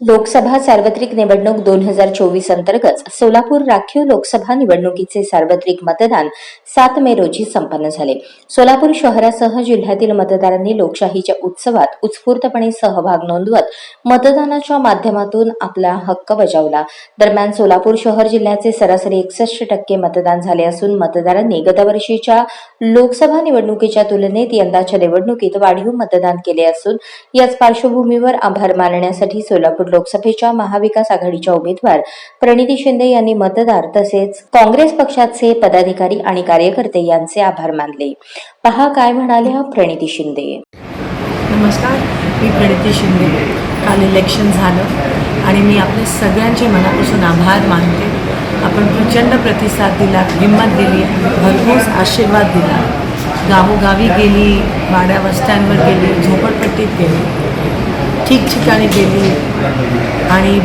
लोकसभा सार्वत्रिक निवडणूक दोन हजार चोवीस अंतर्गत सोलापूर राखीव लोकसभा निवडणुकीचे सार्वत्रिक मतदान सात मे रोजी संपन्न झाले. सोलापूर शहरासह जिल्ह्यातील मतदारांनी लोकशाहीच्या उत्सवात उत्स्फूर्तपणे सहभाग नोंदवत मतदानाच्या माध्यमातून आपला हक्क बजावला. दरम्यान सोलापूर शहर जिल्ह्याचे सरासरी एकसष्ट टक्के मतदान झाले असून मतदारांनी गतवर्षीच्या लोकसभा निवडणुकीच्या तुलनेत यंदाच्या निवडणुकीत वाढीव मतदान केले असून याच पार्श्वभूमीवर आभार मानण्यासाठी सोलापूर लोकसभेच्या महाविकास आघाडीच्या उमेदवार प्रणिती शिंदे यांनी मतदार तसेच काँग्रेस पक्षाचे पदाधिकारी आणि कार्यकर्ते यांचे आभार मानले. पहा काय म्हणाल्या प्रणिती शिंदे. नमस्कार मी प्रणिती शिंदे. काल इलेक्शन झालं आणि मी आपल्या सगळ्यांचे मनापासून आभार मानते. आपण प्रचंड प्रतिसाद दिला हिंमत दिली भरपूर आशीर्वाद दिला. गावोगावी गेली वाड्या वस्त्यांवर गेली झोपडपट्टीत गेली. ठिकठिकाणी गेली. आणि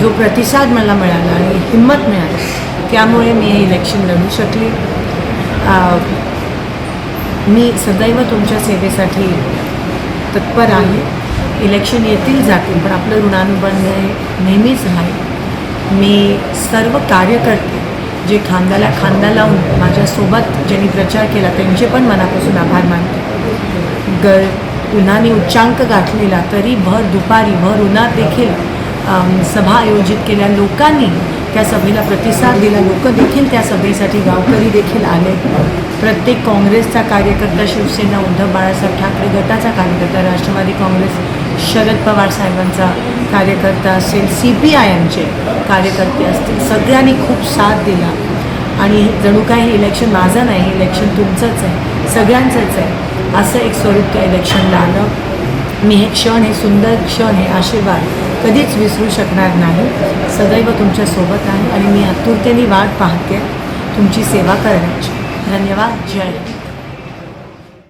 जो प्रतिसाद मला मिळाला आणि हिंमत मिळाली त्यामुळे मी हे इलेक्शन लढू शकली. मी सदैव तुमच्या सेवेसाठी तत्पर आहे. इलेक्शन येतील जातील पण आपलं ऋणानुबंध हे नेहमीच राहील मी सर्व कार्यकर्ते जे खांद्याला खांदा लावून माझ्यासोबत ज्यांनी प्रचार केला त्यांचे पण मनापासून आभार मानते. गर उन्हाने उच्चांक गाठलेला तरी भर दुपारी भर उन्हात देखील सभा आयोजित केल्या. लोकांनी त्या सभेला प्रतिसाद दिला. लोक देखील त्या सभेसाठी गावकरी देखील आले. प्रत्येक काँग्रेसचा कार्यकर्ता शिवसेना उद्धव बाळासाहेब ठाकरे गटाचा कार्यकर्ता राष्ट्रवादी काँग्रेस शरद पवार साहेबांचा कार्यकर्ता असेल सी पी आय एमचे कार्यकर्ते असतील सगळ्यांनी खूप साथ दिला. आणि जणू काय हे इलेक्शन माझं नाही हे इलेक्शन तुमचंच आहे सगळ्यांचंच आहे. असं एक स्वरूप त्या इलेक्शनला आलं. मी हे क्षण हे सुंदर क्षण हे आशीर्वाद कधीच विसरू शकणार नाही. सदैव तुमच्यासोबत आहे आणि मी आतुरतेने वाट पाहते तुमची सेवा करण्याची. धन्यवाद. जय.